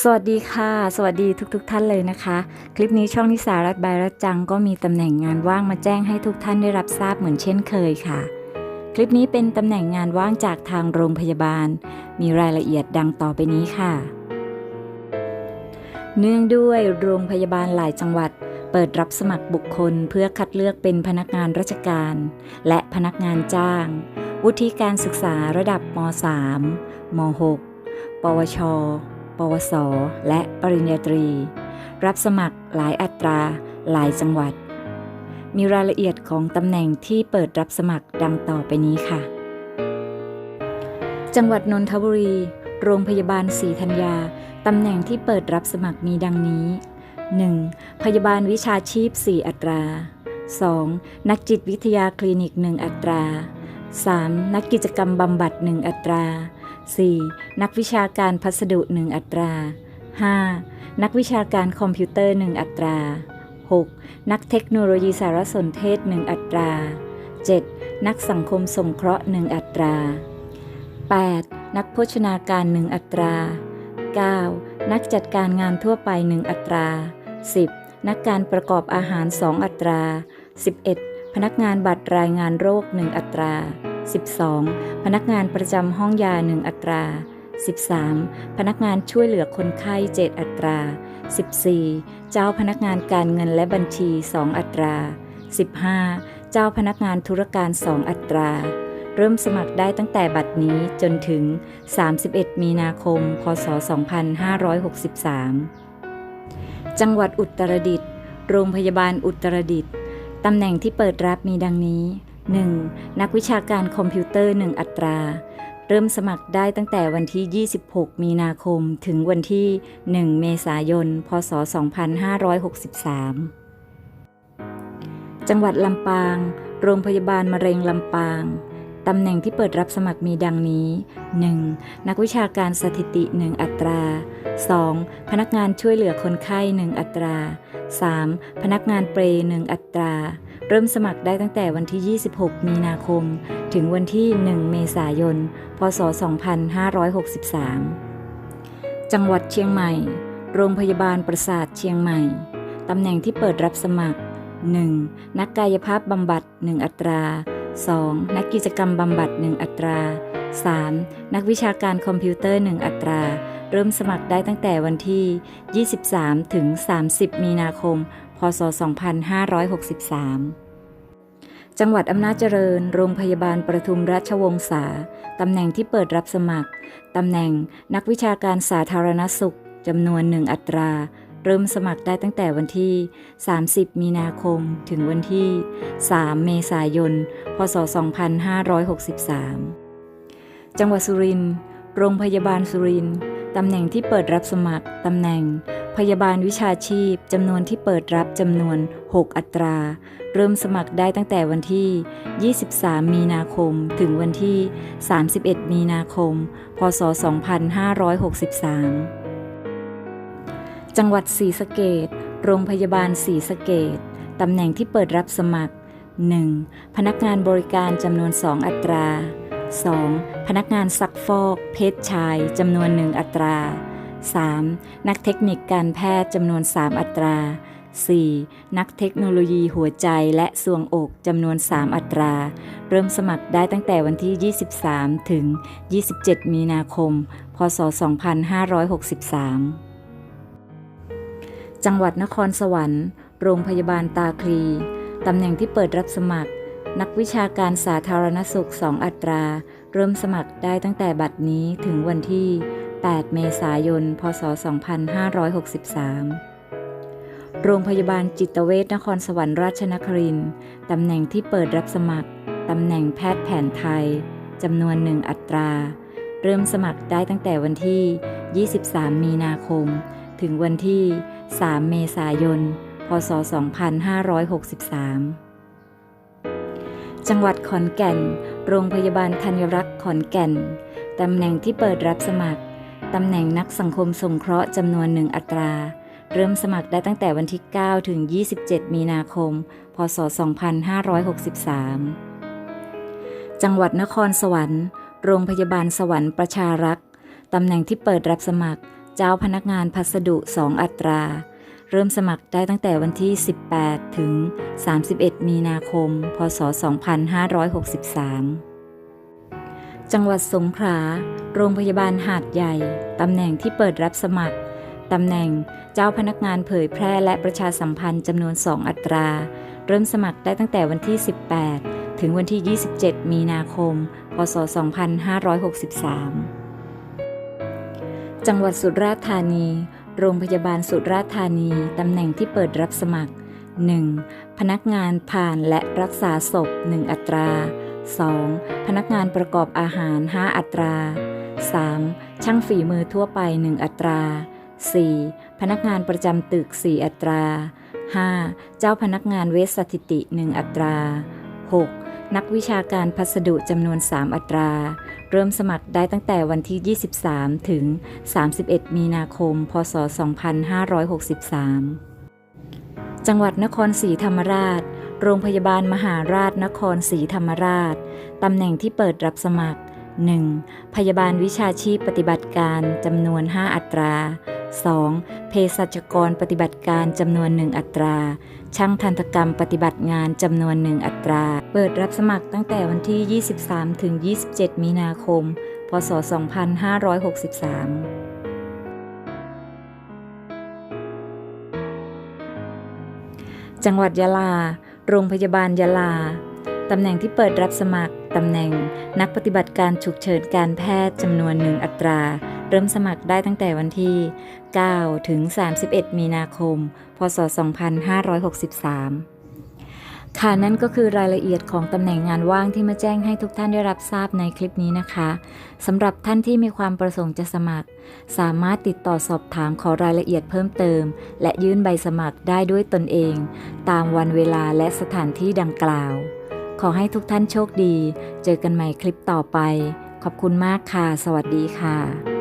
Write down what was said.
สวัสดีค่ะ สวัสดีทุกๆทท่านเลยนะคะ คลิปนี้ช่องนิสารัตบายรัตจังก็มีตำแหน่งงานว่างมาแจ้งให้ทุกท่านได้รับทราบเหมือนเช่นเคยค่ะ คลิปนี้เป็นตำแหน่งงานว่างจากทางโรงพยาบาล มีรายละเอียดดังต่อไปนี้ค่ะ เนื่องด้วยโรงพยาบาลหลายจังหวัด เปิดรับสมัครบุคคลเพื่อคัดเลือกเป็นพนักงานราชการ และพนักงานจ้าง วุฒิการศึกษาระดับม .3 ม .6 ปวช วส และปริญญาตรี รับสมัครหลายอัตรา หลายจังหวัด มีรายละเอียดของตำแหน่งที่เปิดรับสมัครดังต่อไปนี้ค่ะ จังหวัดนนทบุรี โรงพยาบาลศรีธัญญา ตำแหน่งที่เปิดรับสมัครมีดังนี้ 1. พยาบาลวิชาชีพ 4 อัตรา 2. นักจิตวิทยาคลินิก 1 อัตรา 3. นักกิจกรรมบำบัด 1 อัตรา 4. นักวิชาการพัสดุ 1 อัตรา 5. นักวิชาการคอมพิวเตอร์ 1 อัตรา 6. นักเทคโนโลยีสารสนเทศ 1 อัตรา 7. นักสังคมสงเคราะห์ 1 อัตรา 8. นักโภชนาการ 1 อัตรา 9. นักจัดการงานทั่วไป 1 อัตรา 10. นักการประกอบอาหาร 2 อัตรา 11. พนักงานบัตรรายงานโรค 1 อัตรา 12. พนักงานประจำห้องยา1อัตรา 13. พนักงานช่วยเหลือคนไข้ 7 อัตรา 14. เจ้าพนักงานการเงินและบัญชี 2 อัตรา 15. เจ้าพนักงานธุรการ 2 อัตรา เริ่มสมัครได้ตั้งแต่บัดนี้จนถึง 31 มีนาคม พศ 2563 จังหวัดอุตรดิตถ์ โรงพยาบาลอุตรดิตถ์ ตำแหน่งที่เปิดรับมีดังนี้ 1. นักวิชาการคอมพิวเตอร์ 1 อัตรา เริ่มสมัครได้ตั้งแต่วันที่ 26 มีนาคม ถึงวันที่ 1 เมษายน พศ 2563 จังหวัดลำปาง โรงพยาบาลมะเร็งลำปาง ตำแหน่งที่เปิดรับสมัครมีดังนี้ 1. นักวิชาการสถิติ 1 อัตรา 2. พนักงานช่วยเหลือคนไข้ 1 อัตรา 3. พนักงานเปรย์1อัตรา เริ่มสมัครได้ตั้งแต่วันที่ 26 มีนาคม ถึงวันที่ 1 เมษายน พศ 2563 จังหวัดเชียงใหม่ โรงพยาบาลประสาทเชียงใหม่ ตำแหน่งที่เปิดรับสมัคร 1. นักกายภาพบำบัด 1 อัตรา 2. นักกิจกรรมบำบัด 1 อัตรา 3. นักวิชาการคอมพิวเตอร์ 1 อัตรา เริ่มสมัครได้ตั้งแต่วันที่ 23 ถึง 30 มีนาคม พศ 2563 จังหวัดอำนาจเจริญ โรงพยาบาลประทุมราชวงศา ตำแหน่งที่เปิดรับสมัคร ตำแหน่งนักวิชาการสาธารณสุขจำนวน1อัตรา เริ่มสมัครได้ตั้งแต่วันที่ 30 มีนาคม ถึงวันที่ 3 เมษายน พศ 2563 จังหวัดสุรินทร์ โรงพยาบาลสุรินทร์ ตำแหน่งที่เปิดรับสมัคร ตำแหน่ง พยาบาลวิชาชีพ จำนวนที่เปิดรับจำนวน 6 อัตรา เริ่มสมัครได้ตั้งแต่วันที่ 23 มีนาคม ถึงวันที่ 31 มีนาคม พศ 2563 จังหวัดศรีสะเกดโรงพยาบาลศรีสะเกดตำแหน่งที่เปิดรับสมัคร 1. พนักงานบริการจำนวน 2 อัตรา 2. พนักงานซักฟอก เพศชายจำนวน 1 อัตรา 3. นักเทคนิคการแพทย์จำนวน 3 อัตรา 4. นักเทคโนโลยีหัวใจและสวงอกจำนวน 3 อัตรา เริ่มสมัครได้ตั้งแต่วันที่ 23 ถึง 27 มีนาคม พศ 2563 จังหวัดนครสวรรค์ โรงพยาบาลตาคลี ตำแหน่งที่เปิดรับสมัคร นักวิชาการสาธารณสุข 2 อัตรา เริ่มสมัครได้ตั้งแต่บัดนี้ถึงวันที่ 8 เมษายน พศ 2563โรงพยาบาลจิตเวชนครสวรรค์ราชนครินตำแหน่งที่เปิดรับสมัคร ตำแหน่งแพทย์แผนไทย จำนวน1อัตรา เริ่มสมัครได้ตั้งแต่วันที่ 23 มีนาคม ถึงวันที่ 3 เมษายน พศ 2563 จังหวัดขอนแก่น โรงพยาบาลธัญรักษ์ขอนแก่น ตำแหน่งที่เปิดรับสมัคร ตำแหน่งนักสังคมสงเคราะห์จำนวนหนึ่งอัตรา เริ่มสมัครได้ตั้งแต่วันที่ 9 ถึง 27 มีนาคม พศ 2563 จังหวัดนครสวรรค์ โรงพยาบาลสวรรค์ประชารักษ์ตำแหน่งที่เปิดรับสมัคร เจ้าพนักงานพัสดุ 2 อัตรา เริ่มสมัครได้ตั้งแต่วันที่ 18 ถึง 31 มีนาคม พศ 2563 จังหวัดสงขลา โรงพยาบาลหาดใหญ่ ตำแหน่งที่เปิดรับสมัคร ตำแหน่งเจ้าพนักงานเผยแพร่และประชาสัมพันธ์จำนวน 2 อัตรา เริ่มสมัครได้ตั้งแต่วันที่ 18 ถึงวันที่ 27 มีนาคม พศ 2563 จังหวัดสุราษฎร์ธานี โรงพยาบาลสุราษฎร์ธานี ตำแหน่งที่เปิดรับสมัคร 1. พนักงานผ่านและรักษาศพ 1 อัตรา 2. พนักงานประกอบอาหาร 5 อัตรา 3. ช่างฝีมือทั่วไป 1 อัตรา 4. พนักงานประจำตึก 4 อัตรา 5. เจ้าพนักงานเวชสถิติ 1 อัตรา 6. นักวิชาการพัสดุจำนวน 3 อัตรา เริ่มสมัครได้ตั้งแต่วันที่ 23 ถึง 31 มีนาคม พศ 2563 จังหวัดนครศรีธรรมราช โรงพยาบาลมหาราชนครศรีธรรมราช ตำแหน่งที่เปิดรับสมัคร 1. พยาบาลวิชาชีพปฏิบัติการจำนวน 5 อัตรา 2. เภสัชกรปฏิบัติการจำนวน 1 อัตรา ช่างทันตกรรมปฏิบัติงานจำนวน 1 อัตรา เปิดรับสมัครตั้งแต่วันที่ 23 ถึง 27 มีนาคม พศ 2563จังหวัดยะลา โรงพยาบาลยะลา ตำแหน่งที่เปิดรับสมัคร ตำแหน่งนักปฏิบัติการฉุกเฉินการแพทย์จำนวนหนึ่งอัตรา เริ่มสมัครได้ตั้งแต่วันที่ 9 ถึง 31 มีนาคม พศ 2563ค่ะนั่นก็คือรายละเอียดของตำแหน่งงานว่างที่มาแจ้งให้ทุกท่านได้รับทราบในคลิปนี้นะคะสำหรับท่านที่มีความประสงค์จะสมัคร สามารถติดต่อสอบถามขอรายละเอียดเพิ่มเติม และยื่นใบสมัครได้ด้วยตนเอง ตามวันเวลาและสถานที่ดังกล่าว ขอให้ทุกท่านโชคดี เจอกันใหม่คลิปต่อไป ขอบคุณมากค่ะ สวัสดีค่ะ